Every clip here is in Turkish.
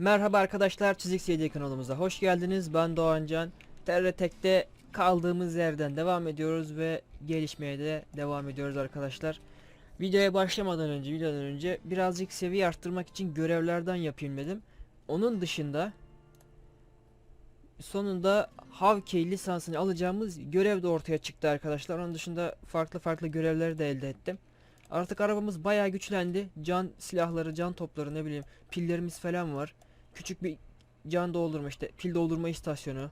Merhaba arkadaşlar Çizik CD kanalımıza hoş geldiniz. Ben Doğancan. TRTek'te kaldığımız yerden devam ediyoruz ve gelişmeye de devam ediyoruz arkadaşlar. Videoya başlamadan önce, videodan önce birazcık seviye arttırmak için görevlerden yapayım dedim. Onun dışında sonunda Havkey lisansını alacağımız görev de ortaya çıktı arkadaşlar. Onun dışında farklı farklı görevleri de elde ettim. Artık arabamız bayağı güçlendi. Can silahları, can topları ne bileyim pillerimiz falan var. Küçük bir can doldurma işte pil doldurma istasyonu.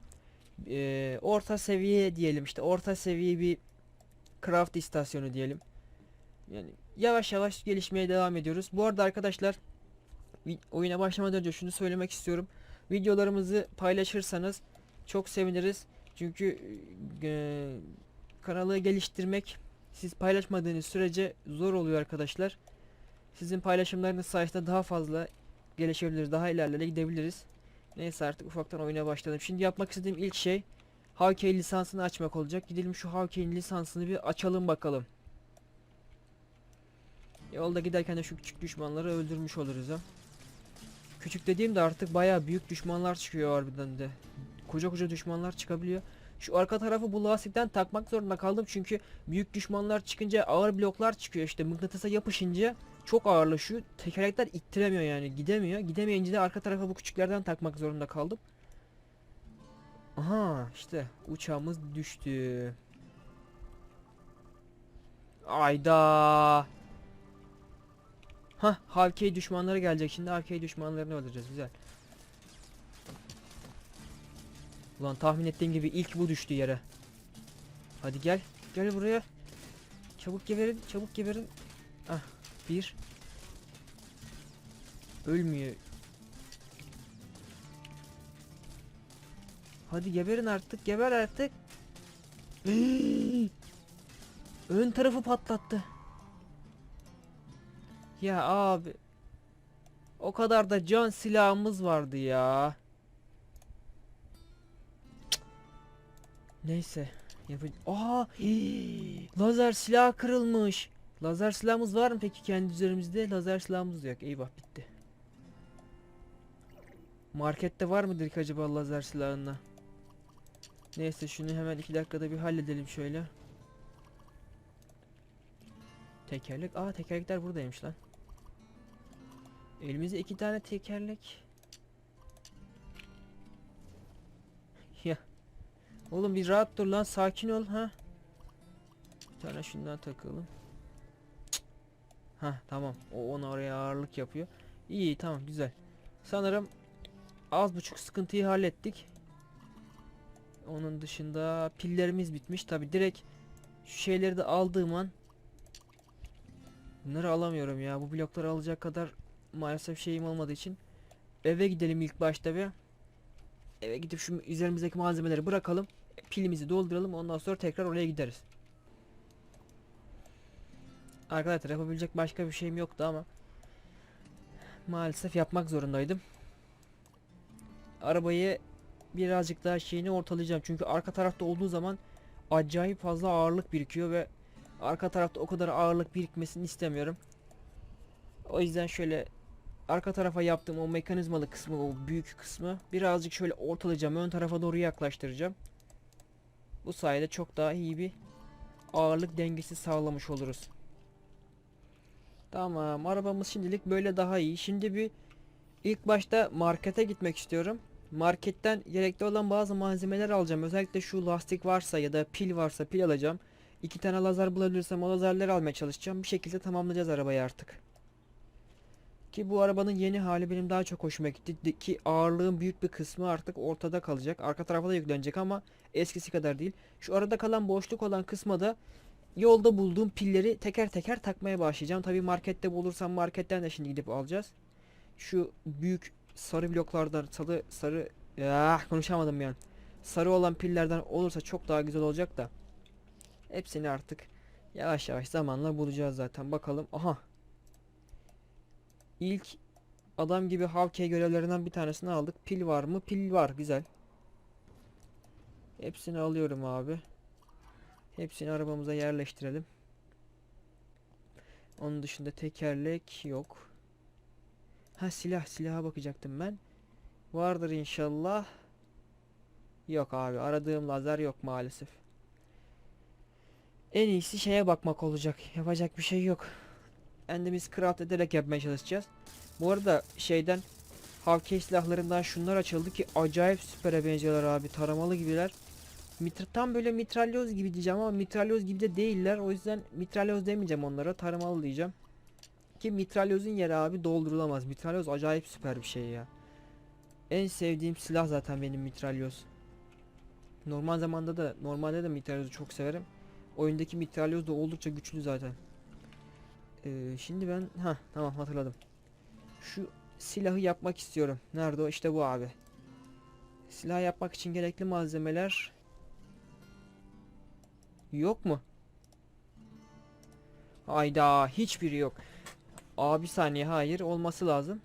Ee, orta seviye diyelim işte orta seviye bir craft istasyonu diyelim. Yani yavaş yavaş gelişmeye devam ediyoruz. Bu arada arkadaşlar oyuna başlamadan önce şunu söylemek istiyorum. Videolarımızı paylaşırsanız çok seviniriz. Çünkü e, kanalı geliştirmek siz paylaşmadığınız sürece zor oluyor arkadaşlar. Sizin paylaşımlarınız sayesinde daha fazla gelişebiliriz, daha ilerlere gidebiliriz. Neyse artık ufaktan oyuna başladım. Şimdi yapmak istediğim ilk şey Havkey lisansını açmak olacak. Gidelim şu Havkey'in lisansını bir açalım bakalım. Yolda giderken de şu küçük düşmanları öldürmüş oluruz ha. Küçük dediğimde artık bayağı büyük düşmanlar çıkıyor harbiden de. Koca koca düşmanlar çıkabiliyor. Şu arka tarafı bu lastikten takmak zorunda kaldım çünkü büyük düşmanlar çıkınca ağır bloklar çıkıyor işte mıknatısa yapışınca çok ağırlaşıyor. Tekerlekler ittiremiyor yani gidemiyor. Gidemeyince de arka tarafa bu küçüklerden takmak zorunda kaldım. Aha işte uçağımız düştü. Ayda. Hah Havkey düşmanları gelecek şimdi Havkey düşmanlarını öldüreceğiz güzel. Ulan tahmin ettiğim gibi ilk bu düştü yere. Hadi gel. Gel buraya. Çabuk geberin. Çabuk geberin. Ah. Bir. Ölmüyor. Hadi geberin artık. Geber artık. Ön tarafı patlattı. Ya abi. O kadar da can silahımız vardı ya. Neyse. Yapı Aa! hii, Lazer silah kırılmış. Lazer silahımız var mı peki kendi üzerimizde? Lazer silahımız yok. Eyvah bitti. Markette var mıdır ki acaba lazer silahına? Neyse şunu hemen iki dakikada bir halledelim şöyle. Tekerlek. Aa tekerlekler buradaymış lan. Elimizde iki tane tekerlek. Ya. Oğlum bir rahat dur lan sakin ol ha. Bir tane şundan takalım. Ha tamam. O ona oraya ağırlık yapıyor. İyi tamam güzel. Sanırım az buçuk sıkıntıyı hallettik. Onun dışında pillerimiz bitmiş. Tabi direkt şu şeyleri de aldığım an Bunları alamıyorum ya. Bu blokları alacak kadar maalesef şeyim olmadığı için eve gidelim ilk başta bir. Eve gidip şu üzerimizdeki malzemeleri bırakalım. Pilimizi dolduralım. Ondan sonra tekrar oraya gideriz. Arkadaşlar yapabilecek başka bir şeyim yoktu ama maalesef yapmak zorundaydım. Arabayı birazcık daha şeyini ortalayacağım. Çünkü arka tarafta olduğu zaman acayip fazla ağırlık birikiyor ve arka tarafta o kadar ağırlık birikmesini istemiyorum. O yüzden şöyle arka tarafa yaptığım o mekanizmalı kısmı, o büyük kısmı birazcık şöyle ortalayacağım. Ön tarafa doğru yaklaştıracağım. Bu sayede çok daha iyi bir ağırlık dengesi sağlamış oluruz. Tamam, arabamız şimdilik böyle daha iyi. Şimdi bir ilk başta markete gitmek istiyorum. Marketten gerekli olan bazı malzemeler alacağım. Özellikle şu lastik varsa ya da pil varsa pil alacağım. İki tane lazer bulabilirsem o lazerleri almaya çalışacağım. Bir şekilde tamamlayacağız arabayı artık. Ki bu arabanın yeni hali benim daha çok hoşuma gitti. Ki ağırlığın büyük bir kısmı artık ortada kalacak. Arka tarafa da yüklenecek ama eskisi kadar değil. Şu arada kalan boşluk olan kısma da yolda bulduğum pilleri teker teker takmaya başlayacağım. Tabi markette bulursam marketten de şimdi gidip alacağız. Şu büyük sarı bloklardan sarı sarı ya konuşamadım yani. Sarı olan pillerden olursa çok daha güzel olacak da. Hepsini artık yavaş yavaş zamanla bulacağız zaten. Bakalım. Aha. İlk adam gibi Havkey görevlerinden bir tanesini aldık. Pil var mı? Pil var. Güzel. Hepsini alıyorum abi. Hepsini arabamıza yerleştirelim. Onun dışında tekerlek yok. Ha silah. Silaha bakacaktım ben. Vardır inşallah. Yok abi aradığım lazer yok maalesef. En iyisi şeye bakmak olacak. Yapacak bir şey yok. Kendimiz craft ederek yapmaya çalışacağız. Bu arada şeyden Havkey silahlarından şunlar açıldı ki acayip süpere benziyorlar abi. Taramalı gibiler. Mitr tam böyle mitralyoz gibi diyeceğim ama mitralyoz gibi de değiller. O yüzden mitralyoz demeyeceğim onlara. Taramalı diyeceğim. Ki mitralyozun yeri abi doldurulamaz. Mitralyoz acayip süper bir şey ya. En sevdiğim silah zaten benim mitralyoz. Normal zamanda da normalde de mitralyozu çok severim. Oyundaki mitralyoz da oldukça güçlü zaten. Ee, şimdi ben ha tamam hatırladım. Şu silahı yapmak istiyorum. Nerede o? İşte bu abi. Silah yapmak için gerekli malzemeler yok mu? Hayda hiçbiri yok. Abi bir saniye hayır olması lazım.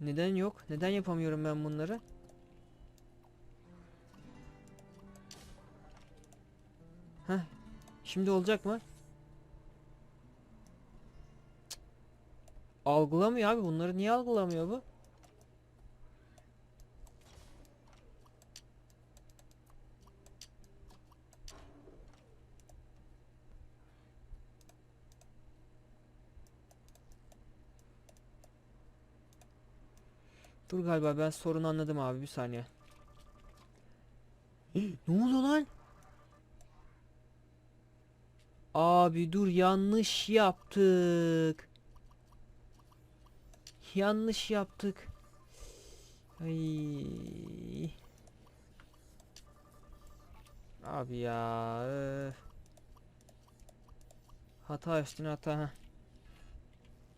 Neden yok? Neden yapamıyorum ben bunları? Heh. Şimdi olacak mı? Cık. Algılamıyor abi. Bunları niye algılamıyor bu? Dur galiba ben sorunu anladım abi bir saniye. ne oluyor lan? Abi dur yanlış yaptık. Yanlış yaptık. Ay. Abi ya. öf. Hata üstüne hata. heh.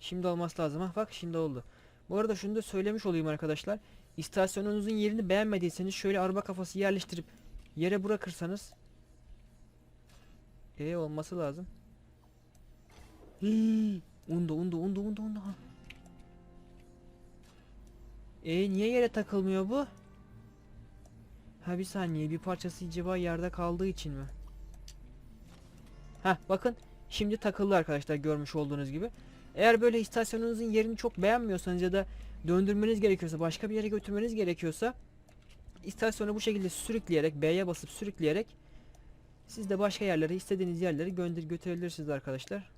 Şimdi olması lazım ha. Bak şimdi oldu. Bu arada şunu da söylemiş olayım arkadaşlar. İstasyonunuzun yerini beğenmediyseniz şöyle araba kafası yerleştirip yere bırakırsanız e olması lazım. Hii, undo undo undo undo. ha. E niye yere takılmıyor bu? Ha bir saniye bir parçası acaba yerde kaldığı için mi? Ha bakın şimdi takıldı arkadaşlar görmüş olduğunuz gibi. Eğer böyle istasyonunuzun yerini çok beğenmiyorsanız ya da döndürmeniz gerekiyorsa başka bir yere götürmeniz gerekiyorsa istasyonu bu şekilde sürükleyerek B'ye basıp sürükleyerek siz de başka yerlere istediğiniz yerlere gönder götürebilirsiniz arkadaşlar.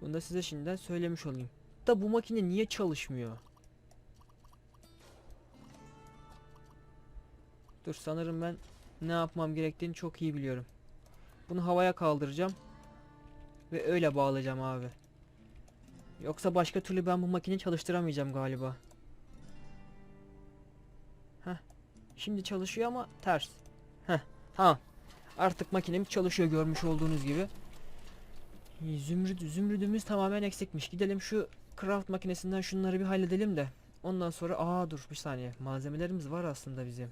Bunu da size şimdiden söylemiş olayım. Da bu makine niye çalışmıyor? Dur sanırım ben ne yapmam gerektiğini çok iyi biliyorum. Bunu havaya kaldıracağım. Ve öyle bağlayacağım abi. Yoksa başka türlü ben bu makineyi çalıştıramayacağım galiba. Heh. Şimdi çalışıyor ama ters. Heh. Tamam. Artık makinem çalışıyor görmüş olduğunuz gibi. İyi, Zümrüt, zümrüdümüz tamamen eksikmiş. Gidelim şu craft makinesinden şunları bir halledelim de. Ondan sonra aa dur bir saniye. Malzemelerimiz var aslında bizim.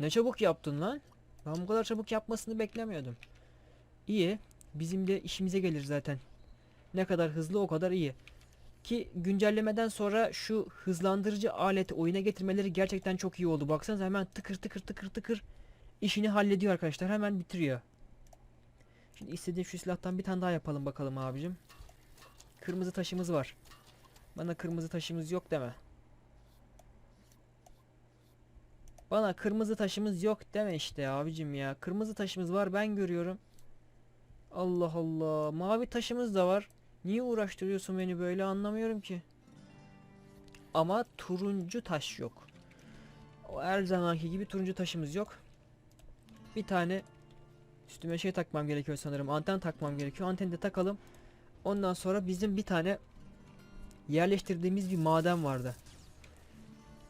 Ne çabuk yaptın lan? Ben bu kadar çabuk yapmasını beklemiyordum. İyi. Bizim de işimize gelir zaten. Ne kadar hızlı o kadar iyi. Ki güncellemeden sonra şu hızlandırıcı aleti oyuna getirmeleri gerçekten çok iyi oldu. Baksanıza hemen tıkır tıkır tıkır tıkır işini hallediyor arkadaşlar. Hemen bitiriyor. Şimdi istediğim şu silahtan bir tane daha yapalım bakalım abicim. Kırmızı taşımız var. Bana kırmızı taşımız yok deme. Bana kırmızı taşımız yok deme işte abicim ya. Kırmızı taşımız var ben görüyorum. Allah Allah. Mavi taşımız da var. Niye uğraştırıyorsun beni böyle anlamıyorum ki. Ama turuncu taş yok. O her zamanki gibi turuncu taşımız yok. Bir tane üstüme şey takmam gerekiyor sanırım. Anten takmam gerekiyor. Anteni de takalım. Ondan sonra bizim bir tane yerleştirdiğimiz bir maden vardı.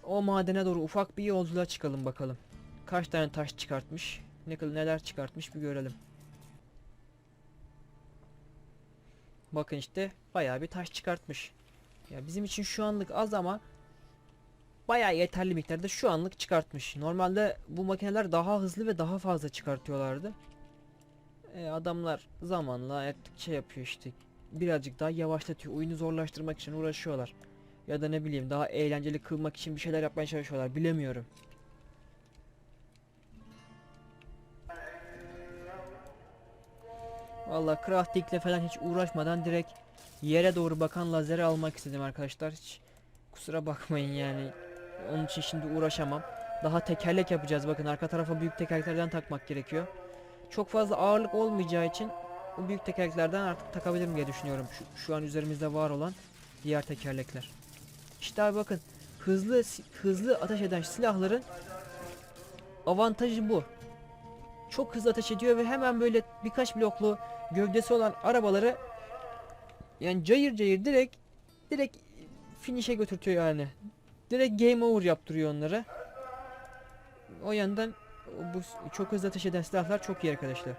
O madene doğru ufak bir yolculuğa çıkalım bakalım. Kaç tane taş çıkartmış, ne neler çıkartmış bir görelim. Bakın işte bayağı bir taş çıkartmış. Ya bizim için şu anlık az ama bayağı yeterli miktarda şu anlık çıkartmış. Normalde bu makineler daha hızlı ve daha fazla çıkartıyorlardı. E, adamlar zamanla yaptıkça yapıyor işte. Birazcık daha yavaşlatıyor. Oyunu zorlaştırmak için uğraşıyorlar. Ya da ne bileyim daha eğlenceli kılmak için bir şeyler yapmaya çalışıyorlar. Bilemiyorum. Valla craftingle falan hiç uğraşmadan direkt yere doğru bakan lazeri almak istedim arkadaşlar. Hiç kusura bakmayın yani. Onun için şimdi uğraşamam. Daha tekerlek yapacağız bakın arka tarafa büyük tekerleklerden takmak gerekiyor. Çok fazla ağırlık olmayacağı için bu büyük tekerleklerden artık takabilirim diye düşünüyorum. Şu, şu an üzerimizde var olan diğer tekerlekler. İşte abi bakın hızlı hızlı ateş eden silahların avantajı bu. Çok hızlı ateş ediyor ve hemen böyle birkaç bloklu gövdesi olan arabaları yani cayır cayır direkt direkt finish'e götürtüyor yani. Direkt game over yaptırıyor onları. O yandan bu çok hızlı ateş eden silahlar çok iyi arkadaşlar.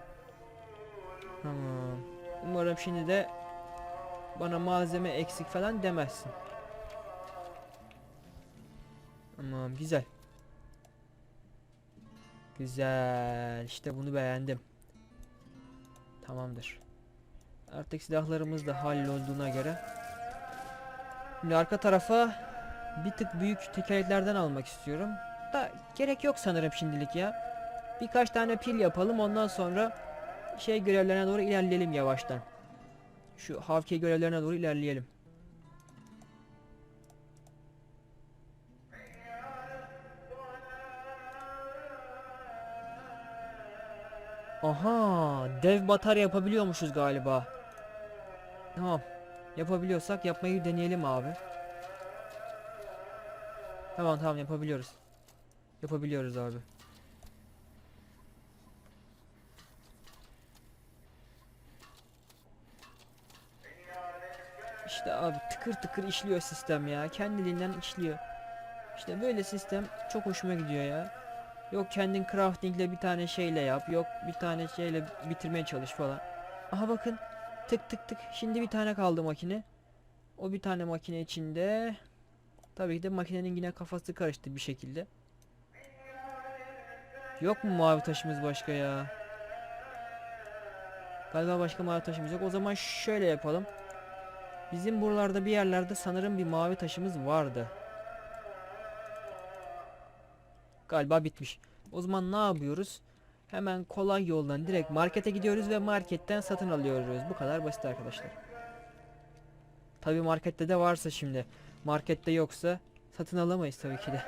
Tamam. Umarım şimdi de bana malzeme eksik falan demezsin. Tamam güzel. Güzel. İşte bunu beğendim. Tamamdır. Artık silahlarımız da hallolduğuna göre. Şimdi arka tarafa bir tık büyük tekerleklerden almak istiyorum. Da gerek yok sanırım şimdilik ya. Birkaç tane pil yapalım ondan sonra şey görevlerine doğru ilerleyelim yavaştan. Şu havki görevlerine doğru ilerleyelim. Aha, dev batarya yapabiliyormuşuz galiba. Tamam. Yapabiliyorsak yapmayı deneyelim abi. Tamam tamam yapabiliyoruz. Yapabiliyoruz abi. İşte abi tıkır tıkır işliyor sistem ya. Kendiliğinden işliyor. İşte böyle sistem çok hoşuma gidiyor ya. Yok kendin craftingle bir tane şeyle yap. Yok bir tane şeyle bitirmeye çalış falan. Aha bakın. Tık tık tık. Şimdi bir tane kaldı makine. O bir tane makine içinde. Tabii ki de makinenin yine kafası karıştı bir şekilde. Yok mu mavi taşımız başka ya? Galiba başka mavi taşımız yok. O zaman şöyle yapalım. Bizim buralarda bir yerlerde sanırım bir mavi taşımız vardı. Galiba bitmiş. O zaman ne yapıyoruz? Hemen kolay yoldan direkt markete gidiyoruz ve marketten satın alıyoruz. Bu kadar basit arkadaşlar. Tabi markette de varsa şimdi. Markette yoksa satın alamayız tabii ki de.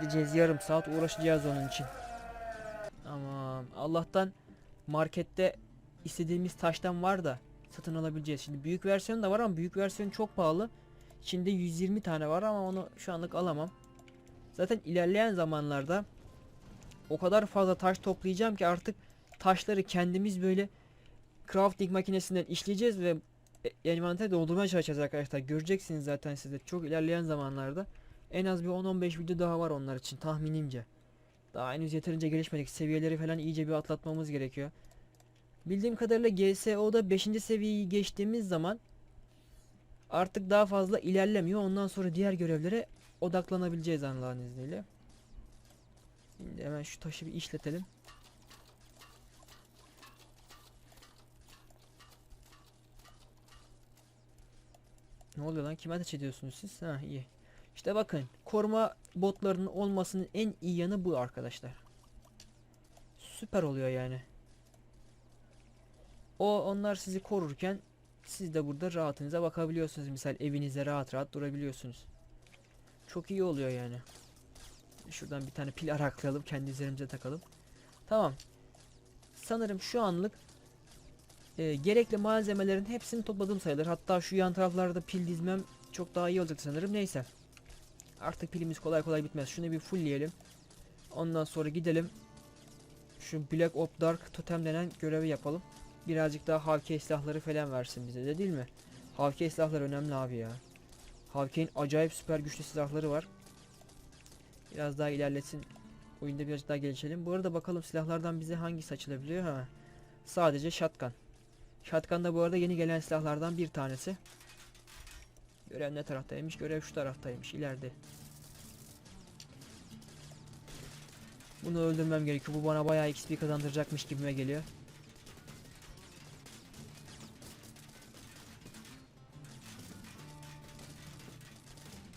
Gideceğiz yarım saat uğraşacağız onun için. Aman Allah'tan markette istediğimiz taştan var da satın alabileceğiz. Şimdi büyük versiyon da var ama büyük versiyon çok pahalı. İçinde 120 tane var ama onu şu anlık alamam. Zaten ilerleyen zamanlarda o kadar fazla taş toplayacağım ki artık taşları kendimiz böyle crafting makinesinden işleyeceğiz ve e- envanteri doldurmaya çalışacağız arkadaşlar. Göreceksiniz zaten siz de çok ilerleyen zamanlarda. En az bir 10-15 video daha var onlar için tahminimce. Daha henüz yeterince gelişmedik. Seviyeleri falan iyice bir atlatmamız gerekiyor. Bildiğim kadarıyla GSO'da 5. seviyeyi geçtiğimiz zaman artık daha fazla ilerlemiyor. Ondan sonra diğer görevlere odaklanabileceğiz Allah'ın izniyle. Şimdi hemen şu taşı bir işletelim. Ne oluyor lan? Kime ateş ediyorsunuz siz? Ha iyi. İşte bakın koruma botlarının olmasının en iyi yanı bu arkadaşlar. Süper oluyor yani. O onlar sizi korurken siz de burada rahatınıza bakabiliyorsunuz. Misal evinizde rahat rahat durabiliyorsunuz. Çok iyi oluyor yani. Şuradan bir tane pil araklayalım kendi üzerimize takalım. Tamam. Sanırım şu anlık e, gerekli malzemelerin hepsini topladım sayılır. Hatta şu yan taraflarda pil dizmem çok daha iyi olacak sanırım. Neyse. Artık pilimiz kolay kolay bitmez. Şunu bir fullleyelim. Ondan sonra gidelim. Şu Black Op Dark Totem denen görevi yapalım. Birazcık daha Havkey silahları falan versin bize de değil mi? Havkey silahlar önemli abi ya. Havkey'in acayip süper güçlü silahları var. Biraz daha ilerlesin. Oyunda birazcık daha gelişelim. Bu arada bakalım silahlardan bize hangisi açılabiliyor ha. Sadece shotgun. Shotgun da bu arada yeni gelen silahlardan bir tanesi. Görev ne taraftaymış? Görev şu taraftaymış. ileride. Bunu öldürmem gerekiyor. Bu bana bayağı XP kazandıracakmış gibime geliyor.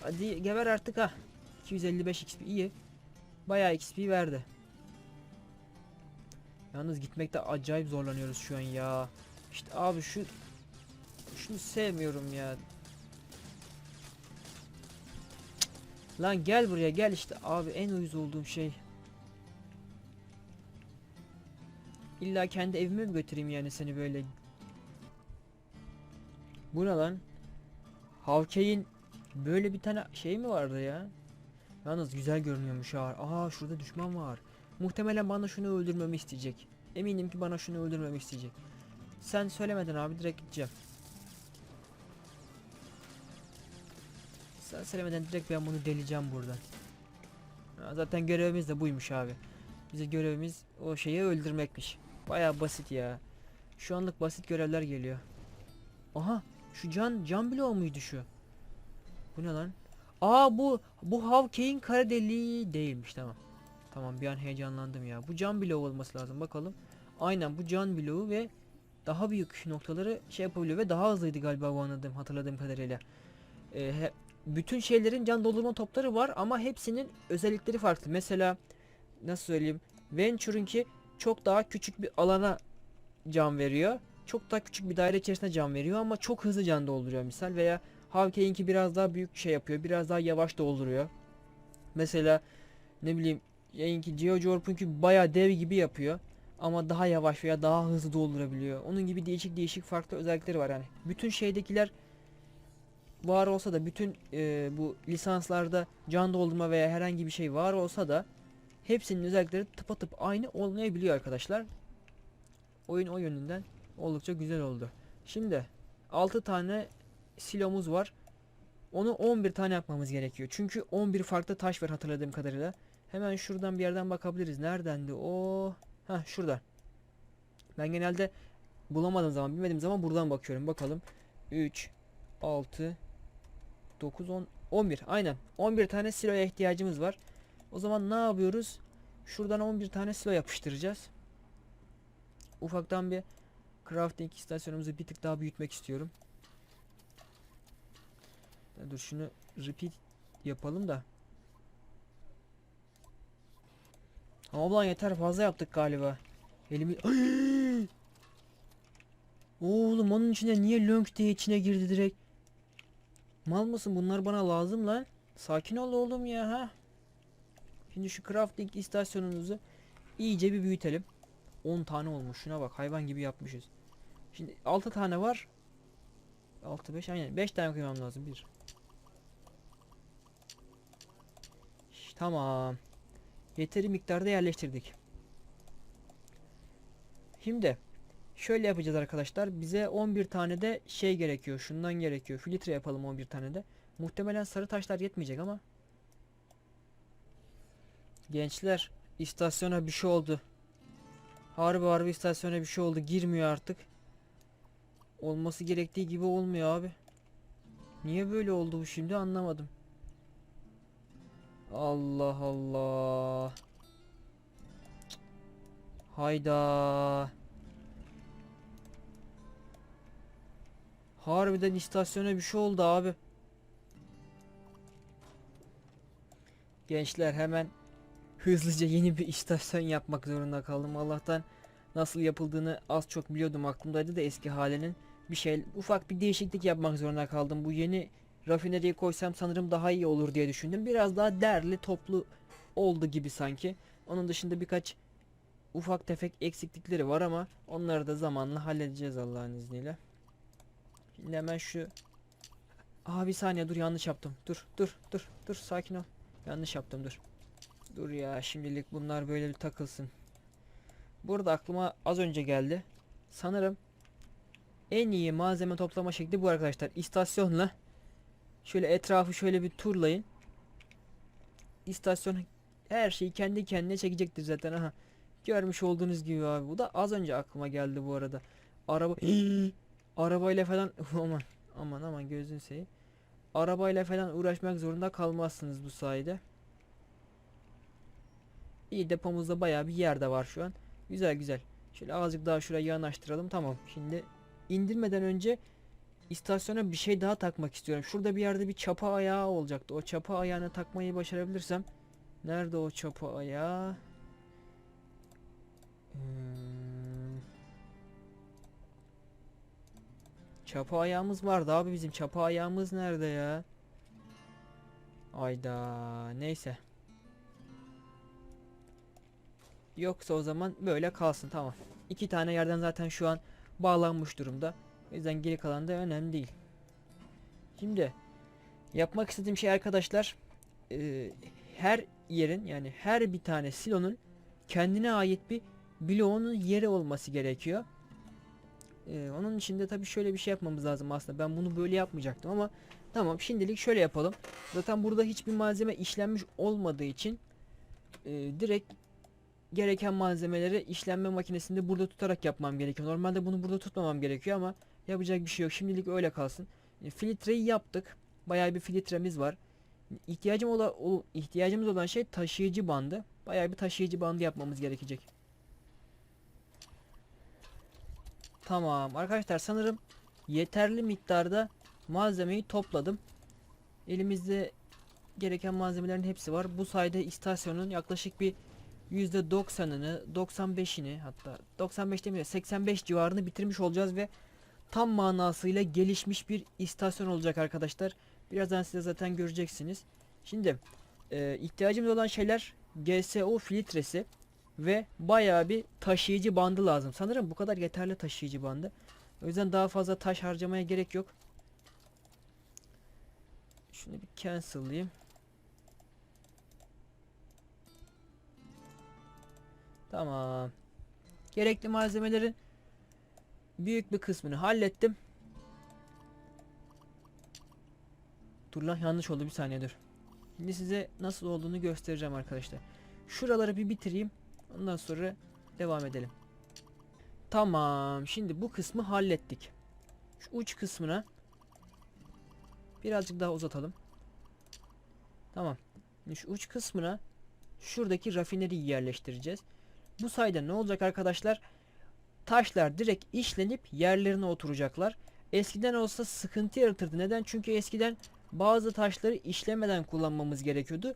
Hadi geber artık ha. 255 XP iyi. Bayağı XP verdi. Yalnız gitmekte acayip zorlanıyoruz şu an ya. İşte abi şu şunu sevmiyorum ya. Lan gel buraya gel işte abi en uyuz olduğum şey. İlla kendi evime mi götüreyim yani seni böyle? Bu ne lan? Havkey'in böyle bir tane şey mi vardı ya? Yalnız güzel görünüyormuş ha. Aa şurada düşman var. Muhtemelen bana şunu öldürmemi isteyecek. Eminim ki bana şunu öldürmemi isteyecek. Sen söylemeden abi direkt gideceğim. Sen söylemeden direkt ben bunu deleceğim buradan. Ha, zaten görevimiz de buymuş abi. Bize görevimiz o şeyi öldürmekmiş. Baya basit ya. Şu anlık basit görevler geliyor. Aha şu can can bloğu muydu şu? Bu ne lan? Aa bu bu Havkey'in kara deliği değilmiş tamam. Tamam bir an heyecanlandım ya. Bu can bloğu olması lazım bakalım. Aynen bu can bloğu ve daha büyük noktaları şey yapabiliyor ve daha hızlıydı galiba bu anladığım hatırladığım kadarıyla. Ee, he- bütün şeylerin can doldurma topları var ama hepsinin özellikleri farklı. Mesela nasıl söyleyeyim? Venture'ınki çok daha küçük bir alana can veriyor. Çok daha küçük bir daire içerisinde can veriyor ama çok hızlı can dolduruyor misal veya Havkey'inki biraz daha büyük şey yapıyor. Biraz daha yavaş dolduruyor. Mesela ne bileyim yayınki Geojorp'unki bayağı dev gibi yapıyor. Ama daha yavaş veya daha hızlı doldurabiliyor. Onun gibi değişik değişik farklı özellikleri var yani. Bütün şeydekiler var olsa da bütün e, bu lisanslarda can doldurma veya herhangi bir şey var olsa da hepsinin özellikleri tıpatıp aynı olmayabiliyor arkadaşlar. Oyun o yönünden oldukça güzel oldu. Şimdi 6 tane silomuz var. Onu 11 tane yapmamız gerekiyor. Çünkü 11 farklı taş var hatırladığım kadarıyla. Hemen şuradan bir yerden bakabiliriz. Neredendi o? Ha şurada. Ben genelde bulamadığım zaman, bilmediğim zaman buradan bakıyorum. Bakalım. 3 6 9 10 11. Aynen. 11 tane siloya ihtiyacımız var. O zaman ne yapıyoruz? Şuradan 11 tane silo yapıştıracağız. Ufaktan bir crafting istasyonumuzu bir tık daha büyütmek istiyorum. Dur şunu repeat yapalım da. Ama ulan yeter fazla yaptık galiba. Elimi... Ay! Oğlum onun içine niye lönk diye içine girdi direkt. Mal mısın bunlar bana lazım lan. Sakin ol oğlum ya ha. Şimdi şu crafting istasyonumuzu iyice bir büyütelim. 10 tane olmuş şuna bak hayvan gibi yapmışız. Şimdi 6 tane var. 6 5 aynen 5 tane koymam lazım. 1 Tamam. Yeteri miktarda yerleştirdik. Şimdi şöyle yapacağız arkadaşlar. Bize 11 tane de şey gerekiyor. Şundan gerekiyor. Filtre yapalım 11 tane de. Muhtemelen sarı taşlar yetmeyecek ama. Gençler istasyona bir şey oldu. Harbi harbi istasyona bir şey oldu. Girmiyor artık. Olması gerektiği gibi olmuyor abi. Niye böyle oldu bu şimdi anlamadım. Allah Allah. Hayda. Harbiden istasyona bir şey oldu abi. Gençler hemen hızlıca yeni bir istasyon yapmak zorunda kaldım. Allah'tan nasıl yapıldığını az çok biliyordum aklımdaydı da eski halinin. Bir şey ufak bir değişiklik yapmak zorunda kaldım. Bu yeni rafineriye koysam sanırım daha iyi olur diye düşündüm. Biraz daha derli toplu oldu gibi sanki. Onun dışında birkaç ufak tefek eksiklikleri var ama onları da zamanla halledeceğiz Allah'ın izniyle. Şimdi hemen şu Aa bir saniye dur yanlış yaptım. Dur dur dur dur sakin ol. Yanlış yaptım dur. Dur ya şimdilik bunlar böyle bir takılsın. Burada aklıma az önce geldi. Sanırım en iyi malzeme toplama şekli bu arkadaşlar. İstasyonla şöyle etrafı şöyle bir turlayın. İstasyon her şeyi kendi kendine çekecektir zaten. Aha. Görmüş olduğunuz gibi abi. Bu da az önce aklıma geldi bu arada. Araba arabayla falan aman aman aman gözün seveyim. Arabayla falan uğraşmak zorunda kalmazsınız bu sayede. İyi depomuzda bayağı bir yer de var şu an. Güzel güzel. Şöyle azıcık daha şuraya yanaştıralım. Tamam. Şimdi indirmeden önce istasyona bir şey daha takmak istiyorum. Şurada bir yerde bir çapa ayağı olacaktı. O çapa ayağını takmayı başarabilirsem. Nerede o çapa ayağı? Hmm. Çapa ayağımız vardı abi bizim. Çapa ayağımız nerede ya? Ayda neyse. Yoksa o zaman böyle kalsın tamam. İki tane yerden zaten şu an bağlanmış durumda. O yüzden geri kalan da önemli değil. Şimdi yapmak istediğim şey arkadaşlar e, her yerin yani her bir tane silonun kendine ait bir bloğunun yeri olması gerekiyor. E, onun için de tabii şöyle bir şey yapmamız lazım aslında. Ben bunu böyle yapmayacaktım ama tamam şimdilik şöyle yapalım. Zaten burada hiçbir malzeme işlenmiş olmadığı için e, direkt gereken malzemeleri işlenme makinesinde burada tutarak yapmam gerekiyor. Normalde bunu burada tutmamam gerekiyor ama yapacak bir şey yok. Şimdilik öyle kalsın. E, filtreyi yaptık. Bayağı bir filtremiz var. İhtiyacım olan ihtiyacımız olan şey taşıyıcı bandı. Bayağı bir taşıyıcı bandı yapmamız gerekecek. Tamam arkadaşlar sanırım yeterli miktarda malzemeyi topladım. Elimizde gereken malzemelerin hepsi var. Bu sayede istasyonun yaklaşık bir %90'ını, 95'ini hatta 95 demiyor 85 civarını bitirmiş olacağız ve tam manasıyla gelişmiş bir istasyon olacak arkadaşlar. Birazdan size zaten göreceksiniz. Şimdi e, ihtiyacımız olan şeyler GSO filtresi ve bayağı bir taşıyıcı bandı lazım. Sanırım bu kadar yeterli taşıyıcı bandı. O yüzden daha fazla taş harcamaya gerek yok. Şunu bir cancel'layayım. Tamam. Gerekli malzemelerin büyük bir kısmını hallettim. Dur lan yanlış oldu bir saniye dur. Şimdi size nasıl olduğunu göstereceğim arkadaşlar. Şuraları bir bitireyim. Ondan sonra devam edelim. Tamam. Şimdi bu kısmı hallettik. Şu uç kısmına birazcık daha uzatalım. Tamam. Şimdi şu uç kısmına şuradaki rafineriyi yerleştireceğiz. Bu sayede ne olacak arkadaşlar? Taşlar direkt işlenip yerlerine oturacaklar. Eskiden olsa sıkıntı yaratırdı. Neden? Çünkü eskiden bazı taşları işlemeden kullanmamız gerekiyordu.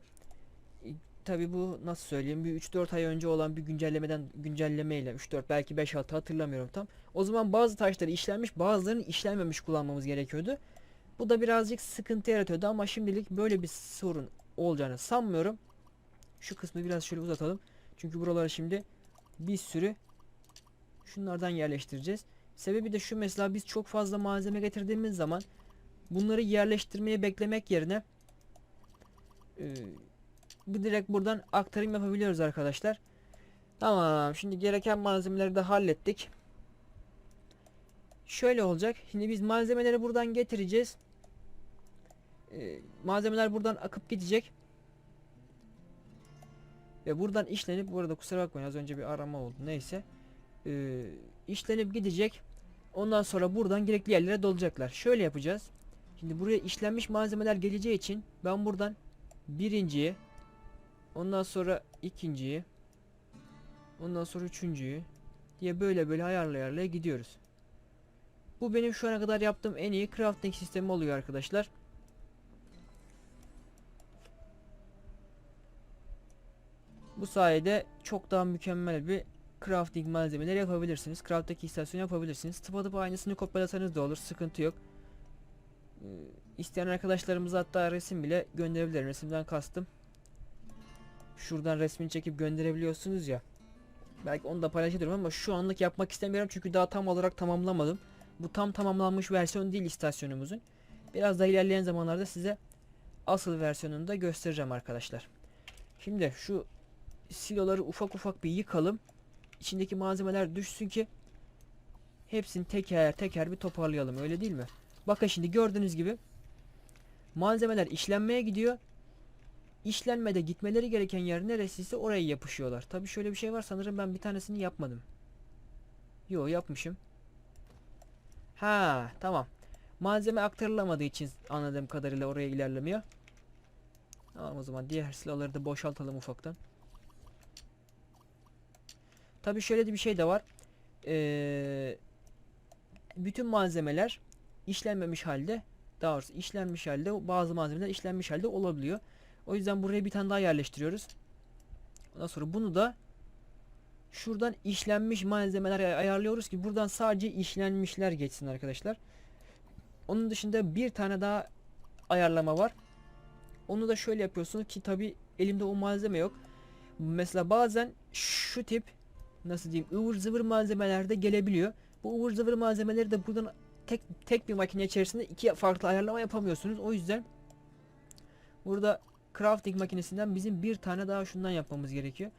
Tabi bu nasıl söyleyeyim bir 3-4 ay önce olan bir güncellemeden güncellemeyle 3-4 belki 5-6 hatırlamıyorum tam. O zaman bazı taşları işlenmiş bazılarını işlenmemiş kullanmamız gerekiyordu. Bu da birazcık sıkıntı yaratıyordu ama şimdilik böyle bir sorun olacağını sanmıyorum. Şu kısmı biraz şöyle uzatalım. Çünkü buralara şimdi bir sürü şunlardan yerleştireceğiz. Sebebi de şu mesela biz çok fazla malzeme getirdiğimiz zaman bunları yerleştirmeye beklemek yerine e, direkt buradan aktarım yapabiliyoruz arkadaşlar. Tamam şimdi gereken malzemeleri de hallettik. Şöyle olacak. Şimdi biz malzemeleri buradan getireceğiz. E, malzemeler buradan akıp gidecek. Ve buradan işlenip bu arada kusura bakmayın az önce bir arama oldu neyse. Ee, işlenip gidecek. Ondan sonra buradan gerekli yerlere dolacaklar. Şöyle yapacağız. Şimdi buraya işlenmiş malzemeler geleceği için ben buradan birinciyi ondan sonra ikinciyi ondan sonra üçüncüyü diye böyle böyle ayarla ayarlaya gidiyoruz. Bu benim şu ana kadar yaptığım en iyi crafting sistemi oluyor arkadaşlar. Bu sayede çok daha mükemmel bir crafting malzemeleri yapabilirsiniz. Craft'taki istasyon yapabilirsiniz. Tıpatıp aynısını kopyalasanız da olur. Sıkıntı yok. Ee, isteyen arkadaşlarımıza hatta resim bile gönderebilirim. Resimden kastım. Şuradan resmini çekip gönderebiliyorsunuz ya. Belki onu da paylaşırım ama şu anlık yapmak istemiyorum çünkü daha tam olarak tamamlamadım. Bu tam tamamlanmış versiyon değil istasyonumuzun. Biraz daha ilerleyen zamanlarda size asıl versiyonunu da göstereceğim arkadaşlar. Şimdi şu siloları ufak ufak bir yıkalım. İçindeki malzemeler düşsün ki hepsini teker teker bir toparlayalım öyle değil mi? Bakın şimdi gördüğünüz gibi malzemeler işlenmeye gidiyor. İşlenmede gitmeleri gereken yer neresiyse oraya yapışıyorlar. Tabi şöyle bir şey var sanırım ben bir tanesini yapmadım. Yo yapmışım. Ha tamam. Malzeme aktarılamadığı için anladığım kadarıyla oraya ilerlemiyor. Tamam o zaman diğer silahları da boşaltalım ufaktan. Tabii şöyle de bir şey de var. Ee, bütün malzemeler işlenmemiş halde daha doğrusu işlenmiş halde bazı malzemeler işlenmiş halde olabiliyor. O yüzden buraya bir tane daha yerleştiriyoruz. Ondan sonra bunu da şuradan işlenmiş malzemeler ay- ayarlıyoruz ki buradan sadece işlenmişler geçsin arkadaşlar. Onun dışında bir tane daha ayarlama var. Onu da şöyle yapıyorsunuz ki tabi elimde o malzeme yok. Mesela bazen şu tip nasıl diyeyim ıvır zıvır malzemeler de gelebiliyor. Bu ıvır zıvır malzemeleri de buradan tek tek bir makine içerisinde iki farklı ayarlama yapamıyorsunuz. O yüzden burada crafting makinesinden bizim bir tane daha şundan yapmamız gerekiyor.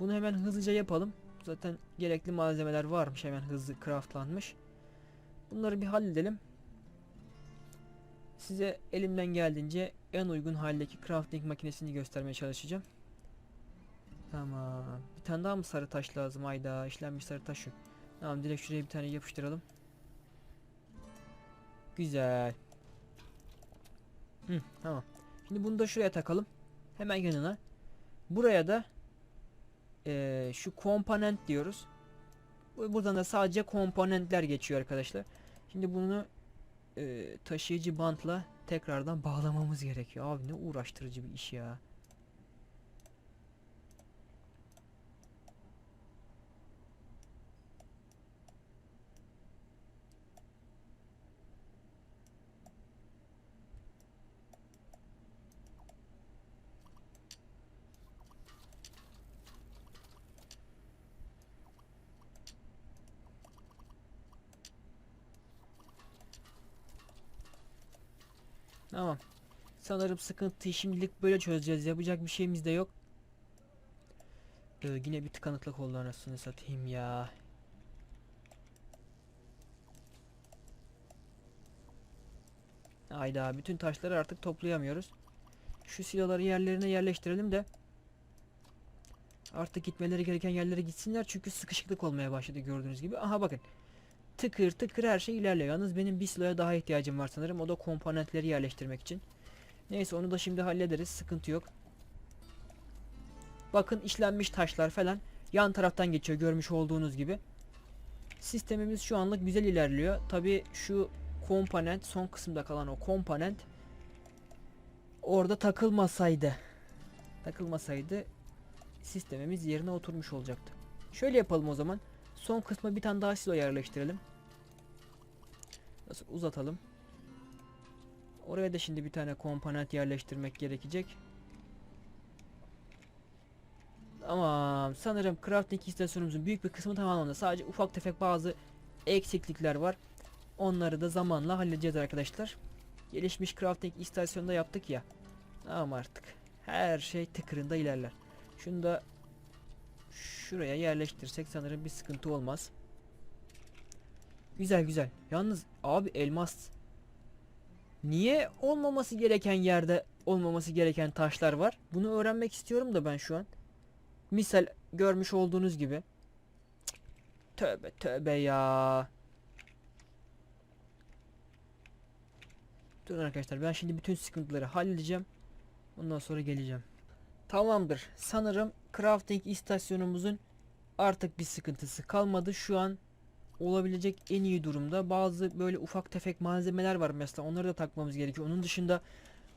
Bunu hemen hızlıca yapalım. Zaten gerekli malzemeler varmış hemen hızlı craftlanmış. Bunları bir halledelim. Size elimden geldiğince en uygun haldeki crafting makinesini göstermeye çalışacağım. Tamam. Bir tane daha mı sarı taş lazım? Ayda işlenmiş sarı taş yok. Tamam direkt şuraya bir tane yapıştıralım. Güzel. Hı, tamam. Şimdi bunu da şuraya takalım. Hemen yanına. Buraya da eee, şu komponent diyoruz. Bu- Buradan da sadece komponentler geçiyor arkadaşlar. Şimdi bunu eee, taşıyıcı bantla tekrardan bağlamamız gerekiyor. Abi ne uğraştırıcı bir iş ya. Tamam. Sanırım sıkıntıyı şimdilik böyle çözeceğiz. Yapacak bir şeyimiz de yok. Ee, yine bir tıkanıklık oldu anasını satayım ya. Hayda bütün taşları artık toplayamıyoruz. Şu siloları yerlerine yerleştirelim de artık gitmeleri gereken yerlere gitsinler çünkü sıkışıklık olmaya başladı gördüğünüz gibi. Aha bakın. Tıkır tıkır her şey ilerliyor. Yalnız benim bir siloya daha ihtiyacım var sanırım. O da komponentleri yerleştirmek için. Neyse onu da şimdi hallederiz. Sıkıntı yok. Bakın işlenmiş taşlar falan yan taraftan geçiyor görmüş olduğunuz gibi. Sistemimiz şu anlık güzel ilerliyor. Tabi şu komponent son kısımda kalan o komponent orada takılmasaydı takılmasaydı sistemimiz yerine oturmuş olacaktı. Şöyle yapalım o zaman. Son kısma bir tane daha silo yerleştirelim. Nasıl uzatalım. Oraya da şimdi bir tane komponent yerleştirmek gerekecek. Tamam. Sanırım crafting istasyonumuzun büyük bir kısmı tamamlandı. Sadece ufak tefek bazı eksiklikler var. Onları da zamanla halledeceğiz arkadaşlar. Gelişmiş crafting istasyonunda yaptık ya. Tamam artık. Her şey tıkırında ilerler. Şunu da şuraya yerleştirsek sanırım bir sıkıntı olmaz. Güzel güzel. Yalnız abi elmas niye olmaması gereken yerde olmaması gereken taşlar var? Bunu öğrenmek istiyorum da ben şu an. Misal görmüş olduğunuz gibi. Cık, Tövbe tövbe ya. Durun arkadaşlar ben şimdi bütün sıkıntıları halledeceğim. Ondan sonra geleceğim. Tamamdır. Sanırım crafting istasyonumuzun artık bir sıkıntısı kalmadı. Şu an olabilecek en iyi durumda. Bazı böyle ufak tefek malzemeler var mesela onları da takmamız gerekiyor. Onun dışında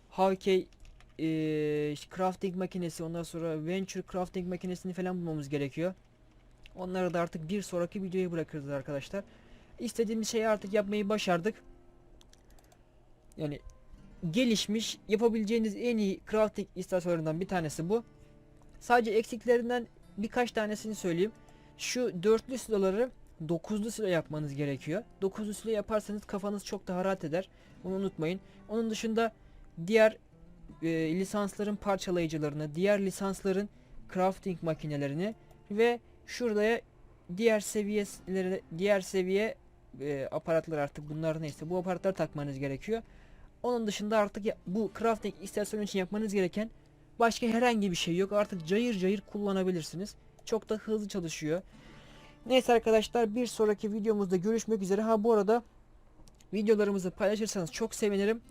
Havkey eee, crafting makinesi ondan sonra Venture crafting makinesini falan bulmamız gerekiyor. Onları da artık bir sonraki videoya bırakırız arkadaşlar. İstediğimiz şeyi artık yapmayı başardık. Yani gelişmiş yapabileceğiniz en iyi crafting istasyonlarından bir tanesi bu. Sadece eksiklerinden birkaç tanesini söyleyeyim. Şu dörtlü siloları dokuzlu silo yapmanız gerekiyor. Dokuzlu silo yaparsanız kafanız çok daha rahat eder. Bunu unutmayın. Onun dışında diğer e, lisansların parçalayıcılarını, diğer lisansların crafting makinelerini ve şuraya diğer seviyeleri, diğer seviye e, aparatlar artık bunlar neyse bu aparatları takmanız gerekiyor. Onun dışında artık ya- bu crafting istasyonu için yapmanız gereken başka herhangi bir şey yok. Artık cayır cayır kullanabilirsiniz. Çok da hızlı çalışıyor. Neyse arkadaşlar bir sonraki videomuzda görüşmek üzere. Ha bu arada videolarımızı paylaşırsanız çok sevinirim.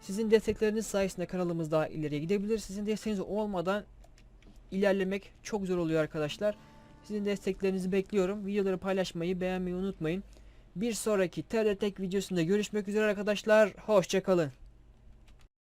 Sizin destekleriniz sayesinde kanalımız daha ileriye gidebilir. Sizin desteğiniz olmadan ilerlemek çok zor oluyor arkadaşlar. Sizin desteklerinizi bekliyorum. Videoları paylaşmayı, beğenmeyi unutmayın. Bir sonraki TRT videosunda görüşmek üzere arkadaşlar. Hoşçakalın.